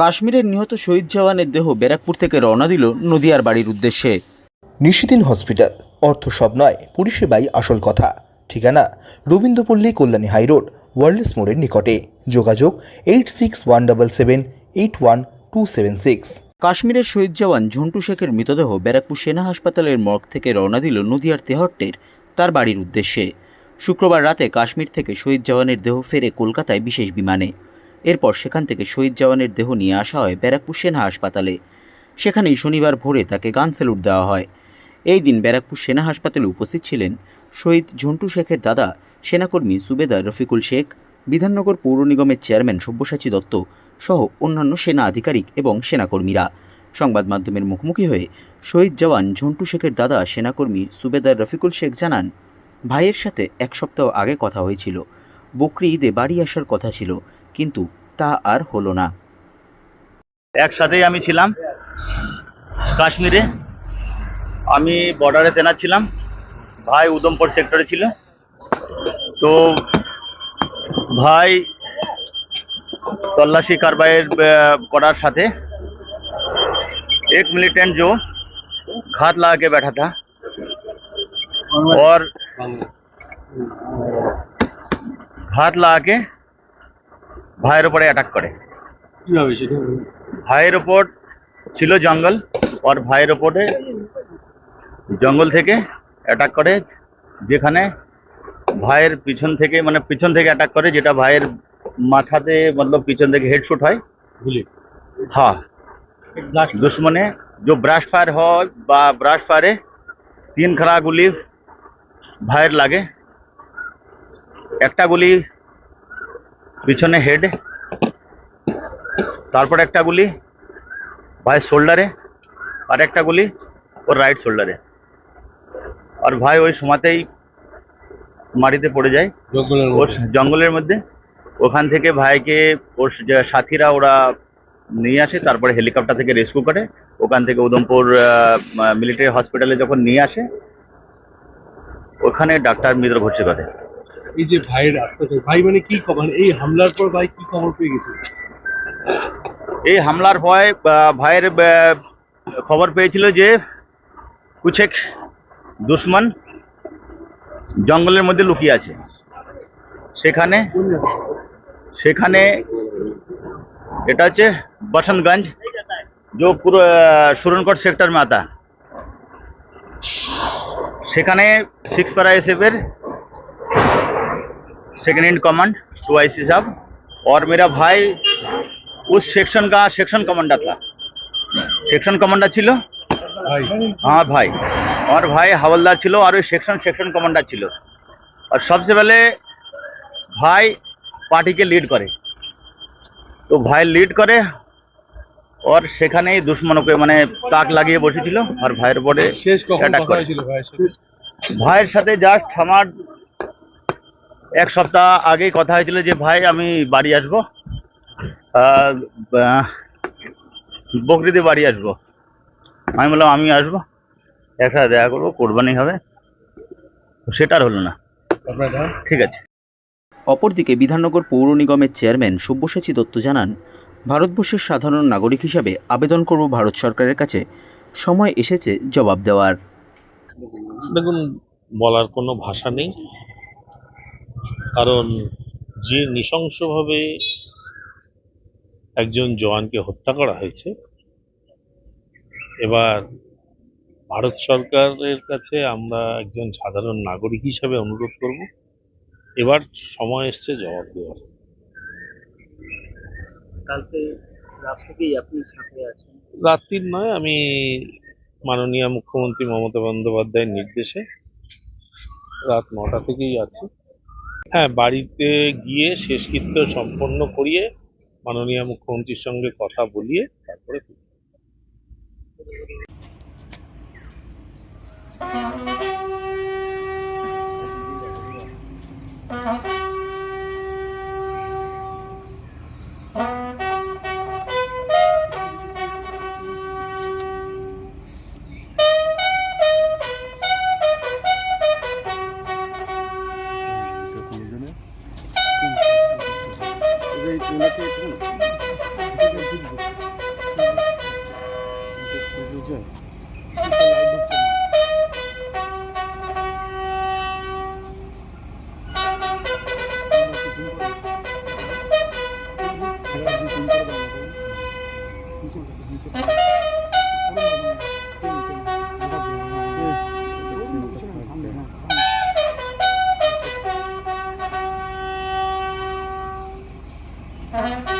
কাশ্মীরের নিহত শহীদ জওয়ানের দেহ ব্যারাকপুর থেকে রওনা দিল নদিয়ার বাড়ির উদ্দেশ্যে। নিশিদিন হসপিটাল অর্থ সব নয় পরিষেবাই আসল কথা। ঠিকানা রবীন্দ্রপল্লী কল্যাণী হাইরোড ওয়ার্ল্ডস মোড়ের নিকটে। যোগাযোগ eight six one double seven eight one two seven six. কাশ্মীরের শহীদ জওয়ান ঝন্টু শেখের মৃতদেহ ব্যারাকপুর সেনা হাসপাতালের মর্গ থেকে রওনা দিল নদিয়ার তেহট্টের তার বাড়ির উদ্দেশ্যে। শুক্রবার রাতে কাশ্মীর থেকে শহীদ জওয়ানের দেহ ফেরে কলকাতায় বিশেষ বিমানে। এরপর সেখান থেকে শহীদ জওয়ানের দেহ নিয়ে আসা হয় ব্যারাকপুর সেনা হাসপাতালে। সেখানেই শনিবার ভোরে তাকে গান স্যালুট দেওয়া হয়। এই দিন ব্যারাকপুর সেনা হাসপাতালে উপস্থিত ছিলেন শহীদ ঝন্টু শেখের দাদা, সেনাকর্মী সুবেদার রফিকুল শেখ, বিধাননগর পৌর নিগমের চেয়ারম্যান সব্যসাচী দত্ত সহ অন্যান্য সেনা আধিকারিক এবং সেনাকর্মীরা। সংবাদ মাধ্যমের মুখোমুখি হয়ে শহীদ জওয়ান ঝন্টু শেখের দাদা, সেনাকর্মী সুবেদার রফিকুল শেখ জানান, ভাইয়ের সাথে এক সপ্তাহ আগে কথা হয়েছিল। বকরি ঈদে বাড়ি আসার কথা ছিল। কিন্তু তা আর হলো না একসাথেই আমি ছিলাম কাশ্মীরে আমি বর্ডারে তেনাত ছিলাম ভাই উদমপুর সেক্টরে ছিল তো ভাই तलाशी कार्रवाई करार साथे एक मिलिटेंट जो घात लगा के बैठा था और ঘাত লাগাকে ভাইয়ের উপরে অ্যাটাক করে ভাইয়ের ওপর ছিল জঙ্গল আর ভাইয়ের ওপরে জঙ্গল থেকে অ্যাটাক করে যেখানে ভাইয়ের পিছন থেকে মানে পিছন থেকে অ্যাটাক করে যেটা ভাইয়ের মাথাতে মতলব পিছন থেকে হেডশুট হয় হ্যাঁ দুশ্মনে जो ब्रास्ट फायर হয় বা ব্রাস্ট ফায়ারে তিন খানা গুলি ভাইয়ের লাগে একটা গুলি পিছনে হেড তারপর একটা গুলি ভাই শোল্ডারে আর একটা গুলি ওর রাইট শোল্ডারে আর ভাই ওই সময়তেই মাটিতে পড়ে যায়। ওর জঙ্গলের মধ্যে। ওখান থেকে ভাইকে ওর সাথীরা ওরা নিয়ে আসে তারপরে হেলিকপ্টার থেকে রেস্কিউ করে। ওখান থেকে উদমপুর মিলিটারি হসপিটালে যখন নিয়ে আসে ওখানে ডাক্তার মৃত ভর্তি করে। এই যে ভাইয়ের আত্মহত্যা ভাই মানে কি খবর মানে এই হামলার পর ভাই কি খবর পেয়ে গেছে এই হামলার ভয় আহ, ভাইয়ের আহ, খবর পেয়েছিল যে কুছেক দুশ্মন জঙ্গলের মধ্যে লুকিয়ে আছে সেখানে সেখানে এটা হচ্ছে বসন্তগঞ্জ जो पूरा সুরনকট সেক্টর में आता है সেখানে সিক্স পারা एसएफ এর सेकेंड इन कमांड सुवाइसी साहब और मेरा भाई उस सेक्शन का सेक्शन कमांडर था। সেকশন কমান্ডার ছিল হ্যাঁ ভাই আমার ভাই হাওলদার ছিল আর ওই সেকশন সেকশন কমান্ডার ছিল আর সবচেয়ে বেলে ভাই পার্টিকে লিড করে তো ভাই লিড করে ওর সেখানেই দুশ্মনকে মানে তাক লাগিয়ে বসেছিল। আর ভাইয়ের পরে অ্যাটাক করে। ভাইয়ের সাথে? জাস্ট আমার এক সপ্তাহ আগেই কথা হয়েছিল যে ভাই আমি বাড়ি আসব। বকরিতে বাড়ি আসব। আমি বললাম আমি আসব। একসাথে দেখা করব কোরবানি হবে। তো সেটা আর হলো না। ঠিক আছে। অপরদিকে বিধাননগর পৌর নিগমের চেয়ারম্যান সব্যসাচী দত্ত জানান ভারতবর্ষের সাধারণ নাগরিক হিসাবে আবেদন করব ভারত সরকারের কাছে। সময় এসেছে জবাব দেওয়ার। দেখুন বলার কোনো ভাষা নেই। কারণ যে নৃশংসভাবে একজন জওয়ানকে হত্যা করা হয়েছে এবার ভারত সরকারের কাছে আমরা একজন সাধারণ নাগরিক হিসাবে অনুরোধ করব এবার সময় এসছে জবাব দেওয়ার। কালকে রাত থেকেই আপনি সাথে আছেন? রাত্রির নয় আমি মাননীয় মুখ্যমন্ত্রী মমতা বন্দ্যোপাধ্যায়ের নির্দেশে রাত নটা থেকেই আছি। হ্যাঁ বাড়িতে গিয়ে শেষকৃত্য সম্পন্ন করিয়ে মাননীয় মুখ্যমন্ত্রীর সঙ্গে কথা বলিয়ে তারপরে Uh-huh.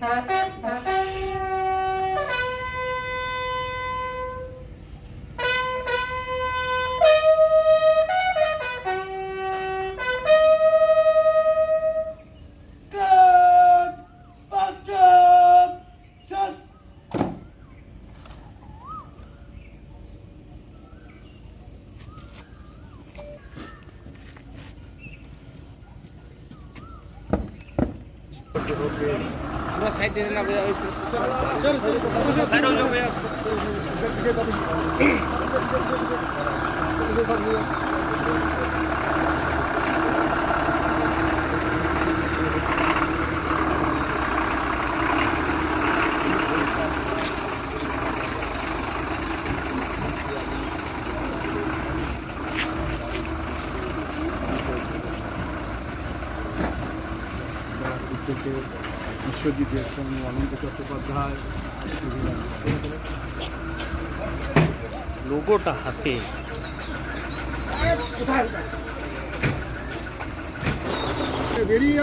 Thank. साइड दे देना भैया Thank you. বিশ্বজিৎ সঙ্গে অনন্ত চট্টোপাধ্যায় লোগোটা হাতে। বেরিয়ে